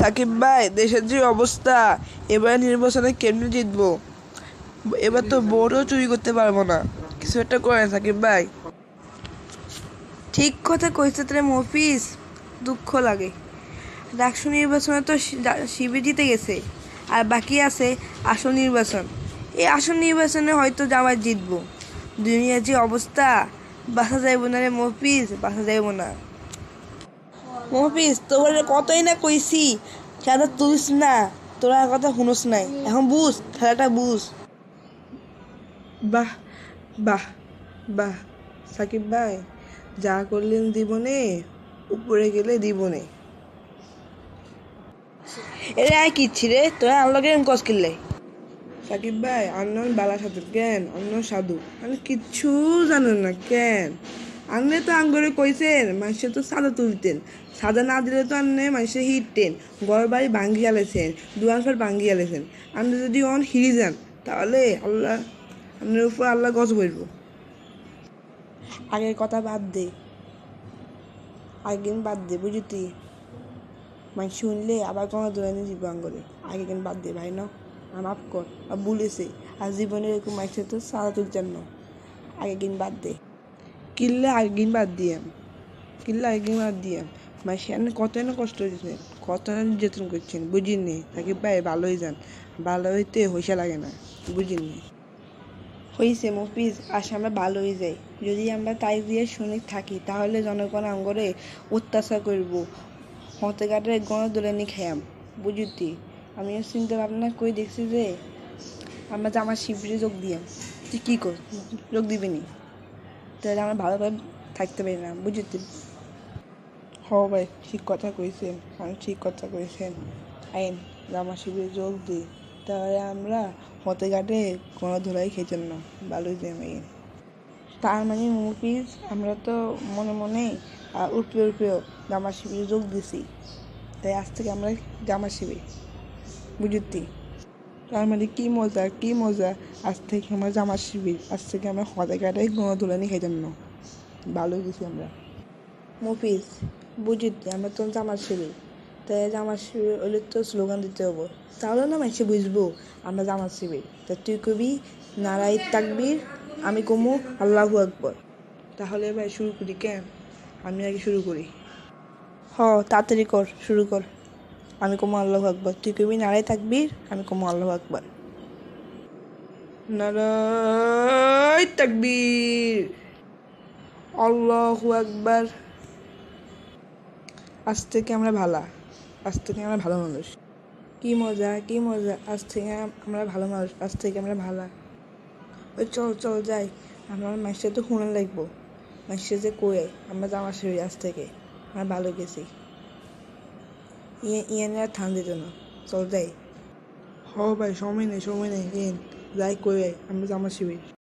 সাকিব ভাই, দেশের যে অবস্থা, এবার নির্বাচনে কেমনে জিতবো? এবার তো ভোটও চুরি করতে পারব না। কিছু একটা করেন সাকিব ভাই। ঠিক কথা কইছে তোরে মফিস দুঃখ লাগে। ডাকসু নির্বাচনে তো শিবির জিতে গেছে, আর বাকি আছে আসন নির্বাচন। এই আসন নির্বাচনে হয়তো জামাত জিতবো। দুনিয়ার যে অবস্থা বাসা যাইব না রে মফিস বাসা যাইব না। মফিস তোর কতই না কইছি। খেলাটা তুলিস না তোরা কথা শুনোস নাই। এখন বুঝ খেলাটা বুঝ। বাহ বাহ বাহ সাকিব ভাই যা করলেন জীবনে উপরে গেলে জীবনে। এরে আয় কিচ্ছি রে তোরা আনলগে কস কিনলে। সাকিব ভাই আন্নন বালা সাধু কেন? অন্য সাধু। আমি কিচ্ছু জানেন না কেন? আন্নে তো আঙ্গরে কইছেন, মানুষে তো সাদা তুলতেন। সাদা না দিলে তো আন্নে মানুষে হিটতেন। ঘর বাড়ি ভাঙ্গি আলেছেন দুয়ার ফের ভাঙ্গি আলেছেন। আপনি যদি অন হিরি যান। তাহলে আল্লাহ, আপনার উপর আল্লাহ গজ বলব আগের কথা বাদ দে। আগের বাদ দে বুঝি তুই? মানুষ শুনলে আবার কোনো দূরে নিয়ে জীব আঙ্গলে। আগে কেন বাদ দে ভাই, না? মাফ কর। আর বলেছে আর জীবনে এরকম মানুষের তো সাদা তুলছেন না। আগে কিন বাদ দে। আগিন বাদ দিয়াম। কিনলে আগিন বাদ দিয়াম। মাসে আপনি কত না কষ্ট দিচ্ছেন কত না নির্যাতন করছেন? বুঝিনি তাকে ভালো হয়ে যান। ভালো হইতে হইসা লাগে না। বুঝিনি হয়েছে মফিজ, আশা আমরা ভালো হয়ে যাই। যদি আমরা তাই দিয়ে শুনে থাকি, তাহলে জনগণ আঙ্গরে অত্যাচার করব। হতে কাটে গণ দোলে নি খাইয়াম। বুঝতি? আমিও চিন্তা ভাবনা করে দেখছি যে, আমরা যে আমার শিবিরে যোগ দিয়াম। তুই কী কর? যোগ দিবি নি? তাহলে আমরা ভালোভাবে থাকতে পারি না বুঝতি হ ভাই, ঠিক কথা কইছেন, আমি ঠিক কথা কইছেন। আইন জামা শিবিরে যোগ দিই, তাহলে আমরা হতে ঘাটে কোনো ধরাই খেয়েছেন না ভালোই আইন তার মানে মুভিজ আমরা তো মনে মনে উঠবে উঠবেও জামা শিবিরে যোগ দিছি। তাই আজ থেকে আমরা জামা শিবির বুঝতি তার মানে কি মজা কি মজা। আজ থেকে আমার জামা শিবির। আজ থেকে আমার আমরা হতে ঘাটে কোনো ধুলানি খাইতাম না ভালোই গেছি আমরা। মুভিজ বুঝতি আমরা তো জামা শিবির। তাই জামা শিবির হলে তো স্লোগান দিতে হব। তাহলে না মানুষে বুঝব আমরা জামা শিবির। তা তুই কবি নারাই তাকবীর আমি কমু আল্লাহু আকবর। তাহলে ভাই শুরু করি কেন আমি আগে শুরু করি। হ তাড়াতাড়ি কর শুরু কর। আমি কমু আল্লাহু আকবর। তুই কবি নারাই তাকবীর আমি কমু আল্লাহু আকবর। নারাই তাকবীর আল্লাহু আকবার। আজ থেকে আমরা ভালা, আজ থেকে আমরা ভালো মানুষ। কি মজা কি মজা, আজ থেকে আমরা ভালো মানুষ, আজ থেকে আমরা ভালা। ওই চল চল যাই, আমরা মাসে তো শুনে লাগবো। মাসে যে কয়ে আমরা জামা শিবি আজ থেকে, আমরা ভালো গেছি। ইয়ে ইয়ে আর থান দিত না চল যাই হ ভাই সময় নেই সময় নেই যাই কয়ে আমরা জামা শিবির